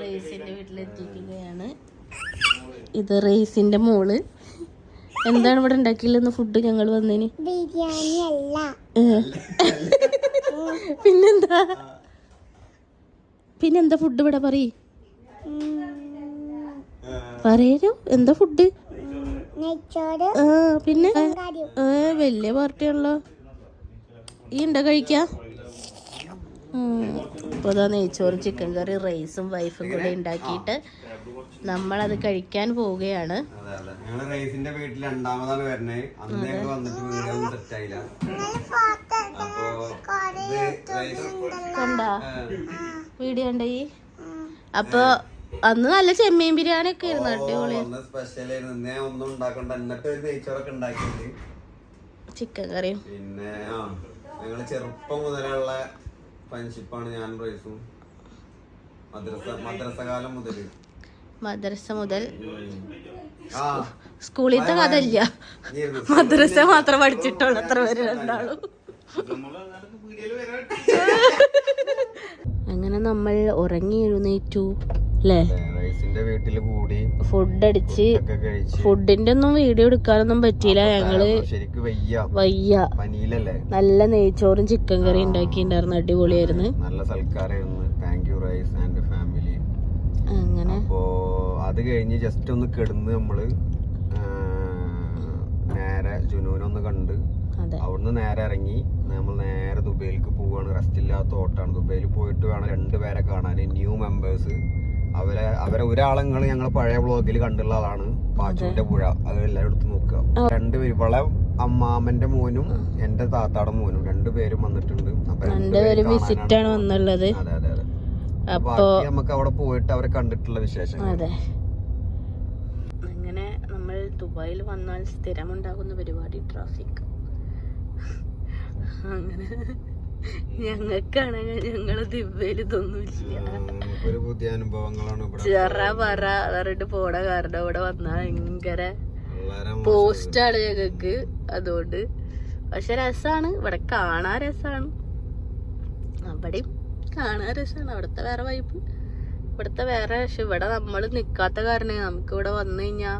റേസിന്റെ വീട്ടിലെത്തിക്കുകയാണ്. ഇത് റേസിന്റെ മോൾ. എന്താണ് ഇവിടെ ഉണ്ടാക്കിയില്ലെന്ന് ഫുഡ് ഞങ്ങൾ വന്നതിന് ബിരിയാണി അല്ല പിന്നെന്താ? പിന്നെന്താ ഫുഡ് ഇവിടെ പറയ്. പറയരോ എന്താ ഫുഡ് ആ പിന്നെ? വലിയ പാർട്ടിയാണല്ലോ ഈ ഉണ്ടോ കഴിക്കാ? അപ്പോൾ ഇതാ നെയ്ച്ചോറും ചിക്കൻ കറി റൈസും വൈഫും കൂടെ ഉണ്ടാക്കിയിട്ട് നമ്മളത് കഴിക്കാൻ പോവുകയാണ്. അതെ അതെ. ഞങ്ങൾ റൈസിന്റെ വീട്ടിൽ രണ്ടാമതാണ് വരണേ അന്ന് ഞങ്ങൾ വന്നിട്ട് കണ്ടാ? വീഡിയോ ഉണ്ടായി അപ്പൊ അന്ന് നല്ല ചെമ്മീൻ ബിരിയാണി ഒക്കെ ആയിരുന്നു അടിപൊളി സ്പെഷ്യൽ ആയിരുന്നു. ഇന്നേ ഒന്നും ഉണ്ടാക്കണ്ട. എന്നിട്ട് ഒരു നെയ്ച്ചോറൊക്കെ ഉണ്ടാക്കിയിട്ട് ചിക്കൻ കറിയും പിന്നെ ആ ഞങ്ങൾ ചെറുപ്പം മുതലുള്ള ഫ്രണ്ട്ഷിപ്പാണ് ഞാൻ റൈസും. മദ്രസ മദ്രസ കാലം മുതൽ. മദ്രസ മുതൽ ആ. സ്കൂളിലത്തെ കഥ ഇല്ല മദ്രസ മാത്രം പഠിച്ചിട്ടുള്ളൂ അത്ര പേര് രണ്ടാളും. അങ്ങനെ നമ്മൾ ഉറങ്ങി എഴുന്നേറ്റു അല്ലേ? കൂടി ഫുഡ് അടിച്ച് ഫുഡിന്റെ ഒന്നും വീഡിയോ എടുക്കാനൊന്നും പറ്റിയില്ല. ഞങ്ങൾ ശരിക്കും വയ്യ. വയ്യ. പനിയിലല്ലേ നല്ല നെയ്ച്ചോറും ചിക്കൻ കറി ഉണ്ടാക്കിണ്ടായിരുന്നു അടിപൊളിയായിരുന്നു. നല്ല സൽക്കാരായിരുന്നു. Thank you Rais and family അങ്ങനെ. അപ്പോ അത് കഴിഞ്ഞ് ജസ്റ്റ് ഒന്ന് കിടന്ന് നമ്മൾ നേരെ ജുനൂനൊന്ന് കണ്ട് അവിടുന്ന് നേരെ ഇറങ്ങി. നമ്മൾ നേരെ ദുബൈയിലേക്ക് പോവാണ്. റെസ്റ്റ് ഇല്ലാത്ത ഓട്ടാണ്. ദുബൈയിൽ പോയിട്ട് വേണം രണ്ടുപേരെ കാണാൻ. ന്യൂ മെമ്പേഴ്സ് അവരെ അവരെ ഒരാളങ്ങൾ ഞങ്ങൾ പഴയ ബ്ലോഗിൽ കണ്ടുള്ള ആളാണ്. പാച്ചുവിന്റെ പുഴ. അത് എല്ലാരും എടുത്ത് നോക്കുക. രണ്ടുപേരും ഇവളെ അമ്മാമന്റെ മോനും എന്റെ താത്താടെ മോനും രണ്ടുപേരും വന്നിട്ടുണ്ട്. രണ്ടുപേരും വിസിറ്റ് ആണ് വന്നുള്ളത്. അപ്പോ നമുക്ക് അവിടെ പോയിട്ട് അവരെ കണ്ടിട്ടുള്ള വിശേഷം അങ്ങനെ നമ്മൾ ദുബായിൽ വന്നാൽ സ്ഥിരമുണ്ടാകുന്ന പരിപാടി ട്രാഫിക്. അങ്ങനെ. ഞങ്ങൾക്കാണെങ്കിൽ ഞങ്ങൾ ദിവ്യയിൽ ഇതൊന്നുമില്ല ഒരു പുതിയ അനുഭവങ്ങളാണ് ചെറ പറ പറഞ്ഞിട്ട് പോണ കാരണം ഇവിടെ വന്നാ ഭയങ്കര പോസ്റ്റാണ് ഞങ്ങക്ക് അതുകൊണ്ട് പക്ഷെ രസാണ്. ഇവിടെ കാണാൻ രസാണ്. അവിടെയും കാണാൻ രസാണ്. അവിടുത്തെ വേറെ വൈപ്പ് ഇവിടുത്തെ വേറെ പക്ഷെ ഇവിടെ നമ്മൾ നിൽക്കാത്ത കാരണം നമുക്ക് ഇവിടെ വന്നു കഴിഞ്ഞാ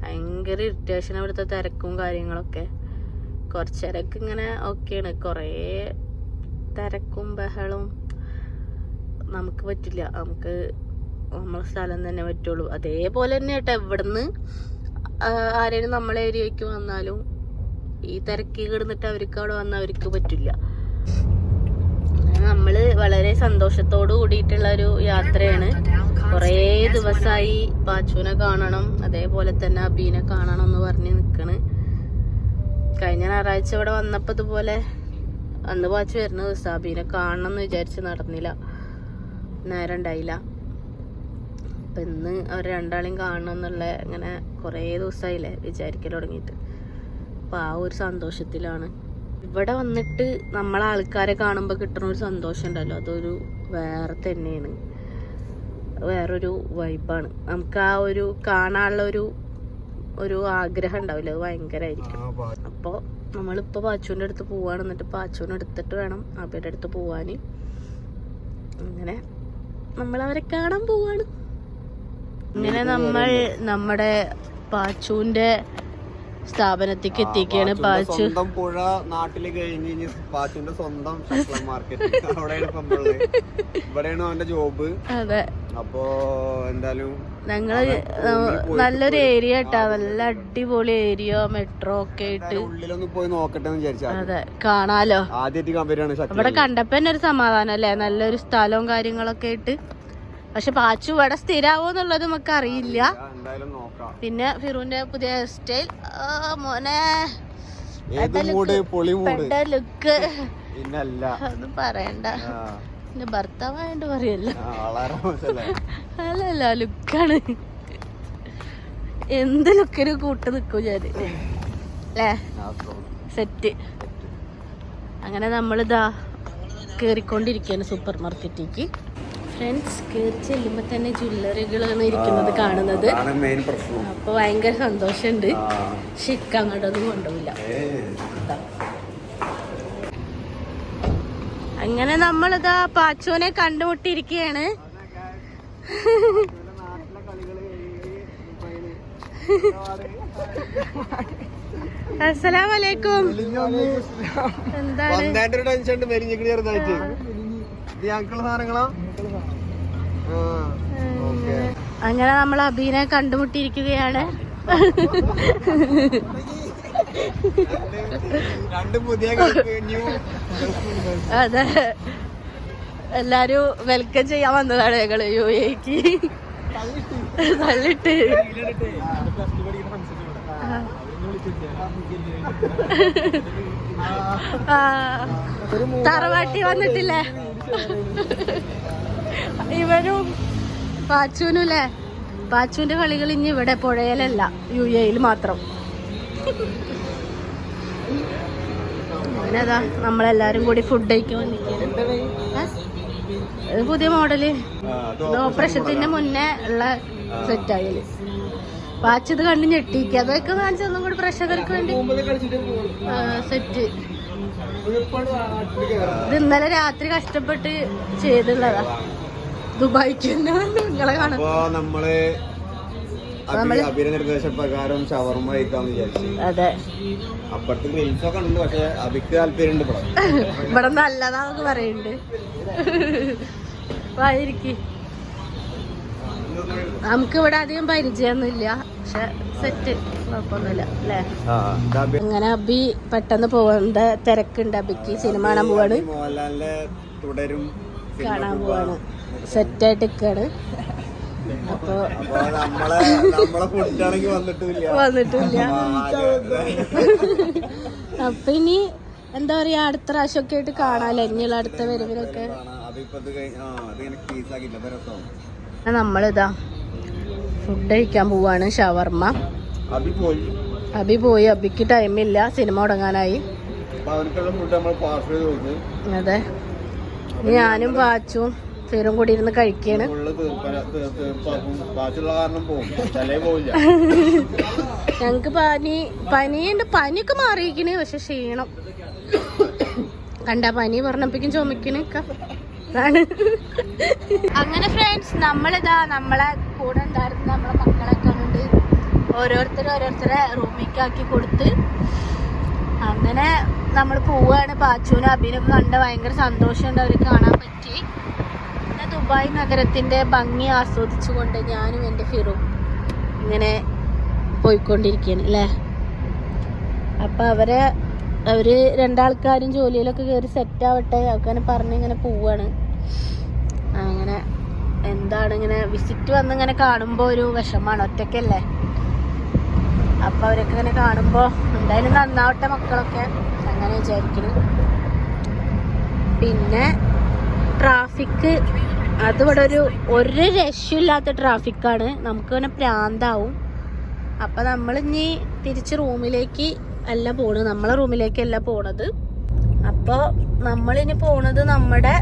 ഭയങ്കര ഇറിറ്റേഷൻ ഇവിടുത്തെ തിരക്കും കാര്യങ്ങളൊക്കെ. കുറച്ചേരൊക്കെ ഇങ്ങനെ ഓക്കെയാണ് കുറേ തിരക്കും ബഹളവും നമുക്ക് പറ്റില്ല. നമുക്ക് നമ്മളെ സ്ഥലം തന്നെ പറ്റുള്ളൂ. അതേപോലെ തന്നെ കേട്ടോ. ഇവിടുന്ന് ആരെങ്കിലും നമ്മളെ ഏരിയക്ക് വന്നാലും ഈ തിരക്കി കിടന്നിട്ട് അവർക്ക് അവിടെ വന്നാൽ അവർക്ക് പറ്റില്ല. നമ്മൾ വളരെ സന്തോഷത്തോട് കൂടിയിട്ടുള്ള ഒരു യാത്രയാണ്. കുറേ ദിവസമായി പാച്ചുവിനെ കാണണം അതേപോലെ തന്നെ അബീനെ കാണണം എന്ന് പറഞ്ഞ് നിക്കണ്. കഴിഞ്ഞ ഞായറാഴ്ച ഇവിടെ വന്നപ്പോ ഇതുപോലെ അന്ന് വാച്ച് വരുന്ന ദിവസം അബീനെ കാണണം എന്ന് വിചാരിച്ച് നടന്നില്ല. നേരം ഉണ്ടായില്ല. അപ്പൊ ഇന്ന് അവർ രണ്ടാളെയും കാണണം എന്നുള്ള അങ്ങനെ കുറേ ദിവസമായില്ലേ വിചാരിക്കൽ തുടങ്ങിയിട്ട്. അപ്പൊ ആ ഒരു സന്തോഷത്തിലാണ്. ഇവിടെ വന്നിട്ട് നമ്മളെ ആൾക്കാരെ കാണുമ്പോൾ കിട്ടുന്ന ഒരു സന്തോഷം ഉണ്ടല്ലോ. അതൊരു വേറെ തന്നെയാണ്. വേറൊരു വൈബാണ് നമുക്ക് ആ ഒരു കാണാനുള്ള ഒരു ഒരു ആഗ്രഹം ഉണ്ടാവില്ല. അത് ഭയങ്കരമായിരിക്കും അപ്പോൾ നമ്മളിപ്പോൾ പാച്ചുവിന്റെ അടുത്ത് പോവാണ്. എന്നിട്ട് പാച്ചുവിനെ എടുത്തിട്ട് വേണം അവരുടെ അടുത്ത് പോവാൻ അങ്ങനെ നമ്മൾ അവരെ കാണാൻ പോവാണ്. ഇങ്ങനെ നമ്മൾ നമ്മുടെ പാച്ചുവിന്റെ സ്ഥാപനത്തേക്ക് എത്തിക്കുകയാണ് പാച്ചു. സ്വന്തം പുഴ നാട്ടിൽ കഴിഞ്ഞ് പാച്ചുവിന്റെ സ്വന്തം മാർക്കറ്റ്. അവിടെയാണ് ഇവിടെയാണ് അവന്റെ ജോബ് അതെ. അപ്പോ എന്തായാലും ഞങ്ങൾ നല്ലൊരു ഏരിയ കേട്ടാ നല്ല അടിപൊളി ഏരിയ മെട്രോ ഒക്കെ ആയിട്ട് അതെ കാണാലോ? ഇവിടെ കണ്ടപ്പോ തന്നെ ഒരു സമാധാനം അല്ലേ? നല്ലൊരു സ്ഥലവും കാര്യങ്ങളൊക്കെ ആയിട്ട് പക്ഷെ പാച്ചു ഇവിടെ സ്ഥിരാവോ എന്നുള്ളത് നമുക്ക് അറിയില്ല. പിന്നെ ഫിറുവിന്റെ പുതിയ ഹെയർ സ്റ്റൈൽ മോനെ. ലുക്ക് പിന്നല്ല. പറയണ്ട. എന്റെ ഭർത്താവായോണ്ട് പറയല്ലോ. അല്ലല്ല ലുക്കാണ്. എന്ത് ലുക്കിന് കൂട്ട് നിക്കും ഞാൻ. അല്ലേ സെറ്റ്. അങ്ങനെ നമ്മളിതാ കേറിക്കൊണ്ടിരിക്കുകയാണ് സൂപ്പർ മാർക്കറ്റിലേക്ക് ഫ്രണ്ട്സ് കയറി ചെല്ലുമ്പോൾ തന്നെ ജ്വല്ലറികളാണ് ഇരിക്കുന്നത് കാണുന്നത്. അതാണ് മെയിൻ പ്രശ്നം. അപ്പൊ ഭയങ്കര സന്തോഷമുണ്ട് ആ. ഷിക്ക് അങ്ങോട്ടൊന്നും കൊണ്ടുപോയില്ല അങ്ങനെ നമ്മളിതാ പാച്ചോനെ കണ്ടുമുട്ടിയിരിക്കുകയാണ് അങ്ങനെ നമ്മൾ അബീനെ കണ്ടുമുട്ടിയിരിക്കുകയാണ്. അതെ. എല്ലാരും വെൽക്കം ചെയ്യാൻ വന്നതാണ് ഞങ്ങൾ യു എക്ക് തള്ളിട്ട്. ആ. തറവാട്ടി വന്നിട്ടില്ലേ? ഇവരും പാച്ചുവിനും അല്ലേ പാച്ചുവിന്റെ കളികൾ ഇനി ഇവിടെ പുഴയിലല്ല യു എയിൽ മാത്രം. അങ്ങനെതാ നമ്മളെല്ലാരും കൂടി ഫുഡ് കഴിക്കാൻ വന്നിരിക്കുകയാണ്. ഇത് പുതിയ മോഡൽ. ഇത് ഓപ്പറേഷത്തിന്റെ മുന്നേ ഉള്ള സെറ്റ് ആയാൽ വാച്ചത് കണ്ടു ഞെട്ടിക്കുക അതൊക്കെ കാണിച്ചു ഒന്നും കൂടി പ്രേക്ഷകർക്ക് വേണ്ടി. സെറ്റ്. ഇത് ഇന്നലെ രാത്രി കഷ്ടപ്പെട്ട് ചെയ്തുള്ളതാ. ദുബായിക്ക് തന്നെ നിങ്ങളെ കാണാം നമ്മൾ അഭിന നിർദ്ദേശപ്രകാരം ഷവർമ കഴിക്കാന്ന് വിചാരിച്ചു. അതെ. അപ്പുറത്ത് ഗ്രിൽസ് ഒക്കെ ഉണ്ട് പക്ഷെ അഭിക്ക് താല്പര്യം ഉണ്ട് ഇവിടെ. ഇവിടെ നല്ലതാന്നൊക്കെ പറയുന്നുണ്ട് വായിരിക്ക് നമുക്ക് ഇവിടെ അധികം പരിചയമൊന്നുമില്ല പക്ഷെ സെറ്റ് കുഴപ്പമൊന്നുമില്ല അല്ലേ? ആ, അങ്ങനെ അബി പെട്ടെന്ന് പോകേണ്ട തിരക്കുണ്ട് അബിക്ക് സിനിമ കാണാൻ പോവാണ്. കാണാൻ പോവാ. പോവാണ്. സെറ്റായിട്ട് നിൽക്കാണ് വന്നിട്ടില്ല. അപ്പൊ ഇനി എന്താ പറയാ അടുത്ത പ്രാവശ്യമൊക്കെ ആയിട്ട് കാണാല്ലേ? ഇനിയുള്ള അടുത്ത വരവിലൊക്കെ നമ്മളിതാ ഫുഡ് കഴിക്കാൻ പോവാണ് ഷവർമ്മ. അബി പോയി. അബിക്ക് ടൈമില്ല സിനിമ തുടങ്ങാനായി. അതെ. ഞാനും പാച്ചും ഫിറും കൂടി ഇരുന്ന് കഴിക്കാണ്. ഞങ്ങക്ക് പനി പനിയുണ്ട് പനിയൊക്കെ മാറിയിരിക്കണ്. പക്ഷെ ക്ഷീണം. കണ്ട പനി പറഞ്ഞപ്പിക്കും ചുമക്കണൊക്കെ അതാണ്. അങ്ങനെ ഫ്രണ്ട്സ് നമ്മളിതാ നമ്മളെ കൂടെ ഉണ്ടായിരുന്ന നമ്മളെ മക്കളൊക്കെ ഉണ്ട് ഓരോരുത്തരും ഓരോരുത്തരെ റൂമിലേക്കാക്കി കൊടുത്ത് അങ്ങനെ നമ്മൾ പോവാണ്. പാച്ചുവിനും അഭിനും കണ്ട ഭയങ്കര സന്തോഷമുണ്ട് അവർ കാണാൻ പറ്റി. ദുബായ് നഗരത്തിന്റെ ഭംഗി ആസ്വദിച്ചുകൊണ്ട് ഞാനും എന്റെ ഫിറും ഇങ്ങനെ പോയിക്കൊണ്ടിരിക്കുകയാണ് അല്ലേ? അപ്പം അവരെ അവർ രണ്ടാൾക്കാരും ജോലിയിലൊക്കെ കയറി സെറ്റ് ആവട്ടെ അങ്ങനെ പറഞ്ഞ് ഇങ്ങനെ പോവാണ്. അങ്ങനെ എന്താണ് ഇങ്ങനെ വിസിറ്റ് വന്ന് ഇങ്ങനെ കാണുമ്പോൾ ഒരു വിഷമാണ് ഒറ്റയ്ക്കല്ലേ അപ്പം അവരൊക്കെ ഇങ്ങനെ കാണുമ്പോൾ എന്തായാലും നന്നാവട്ടെ മക്കളൊക്കെ അങ്ങനെ വിചാരിക്കുന്നു. പിന്നെ ട്രാഫിക്ക് അതിവിടെ ഒരു ഒരു രക്ഷയില്ലാത്ത ട്രാഫിക്കാണ്. നമുക്ക് തന്നെ പ്രാന്താവും. അപ്പം നമ്മൾ ഇനി തിരിച്ച് റൂമിലേക്ക് അല്ല പോണത് നമ്മളെ റൂമിലേക്കല്ല പോണത്. അപ്പോൾ നമ്മളിനി പോണത് നമ്മുടെ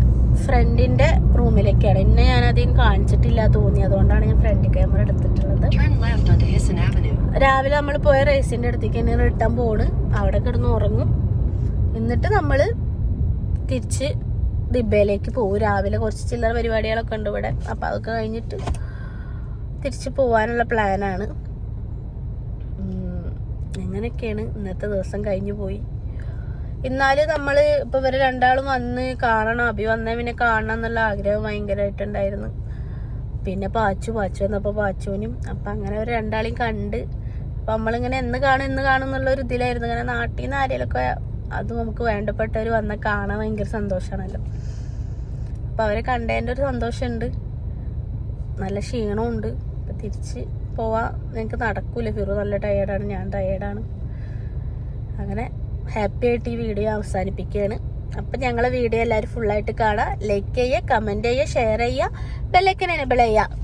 ഫ്രണ്ടിന്റെ റൂമിലേക്കാണ്. എന്നെ ഞാൻ അധികം കാണിച്ചിട്ടില്ല തോന്നി. അതുകൊണ്ടാണ് ഞാൻ ഫ്രണ്ട് ക്യാമറ എടുത്തിട്ടുള്ളത്. രാവിലെ നമ്മൾ പോയ റേസിന്റെ അടുത്തേക്ക് തന്നെ റിട്ടേൺ പോണ്. അവിടെ കിടന്ന് ഉറങ്ങും. എന്നിട്ട് നമ്മൾ തിരിച്ച് ദിബയിലേക്ക് പോകും രാവിലെ കുറച്ച് ചില്ലറ പരിപാടികളൊക്കെ ഉണ്ട് ഇവിടെ. അപ്പം അതൊക്കെ കഴിഞ്ഞിട്ട് തിരിച്ച് പോകാനുള്ള പ്ലാനാണ്. അങ്ങനെയൊക്കെയാണ് ഇന്നത്തെ ദിവസം കഴിഞ്ഞു പോയി. എന്നാലും നമ്മൾ ഇപ്പൊ ഇവരെ രണ്ടാളും വന്ന് കാണണം. അഭി വന്ന പിന്നെ കാണണം എന്നുള്ള ആഗ്രഹം ഭയങ്കരമായിട്ടുണ്ടായിരുന്നു പിന്നെ പാച്ചു പാച്ചു വന്നപ്പോൾ പാച്ചുവിനും. അപ്പൊ അങ്ങനെ അവർ രണ്ടാളെയും കണ്ട്. അപ്പൊ നമ്മളിങ്ങനെ എന്ന് കാണും എന്ന് കാണും എന്നുള്ള ഒരു ഇതിലായിരുന്നു. ഇങ്ങനെ നാട്ടിൽ നിന്ന് ആരെങ്കിലൊക്കെ അത് നമുക്ക് വേണ്ടപ്പെട്ടവർ വന്ന കാണാൻ ഭയങ്കര സന്തോഷമാണല്ലോ അപ്പോൾ അവരെ കണ്ടതിന്റെ ഒരു സന്തോഷമുണ്ട്. നല്ല ക്ഷീണമുണ്ട് അപ്പം തിരിച്ച് പോവാൻ ഞങ്ങൾക്ക് നടക്കൂല. ഫിറു നല്ല ടയേർഡാണ് ഞാൻ ടയേർഡാണ് അങ്ങനെ ഹാപ്പി ആയിട്ട് ഈ വീഡിയോ അവസാനിപ്പിക്കുകയാണ്. അപ്പം ഞങ്ങളെ വീഡിയോ എല്ലാവരും ഫുള്ളായിട്ട് കാണാം. ലൈക്ക് ചെയ്യുക കമന്റ് ചെയ്യുക ഷെയർ ചെയ്യുക ബെല്ലൈക്കൻ എനേബിൾ ചെയ്യുക.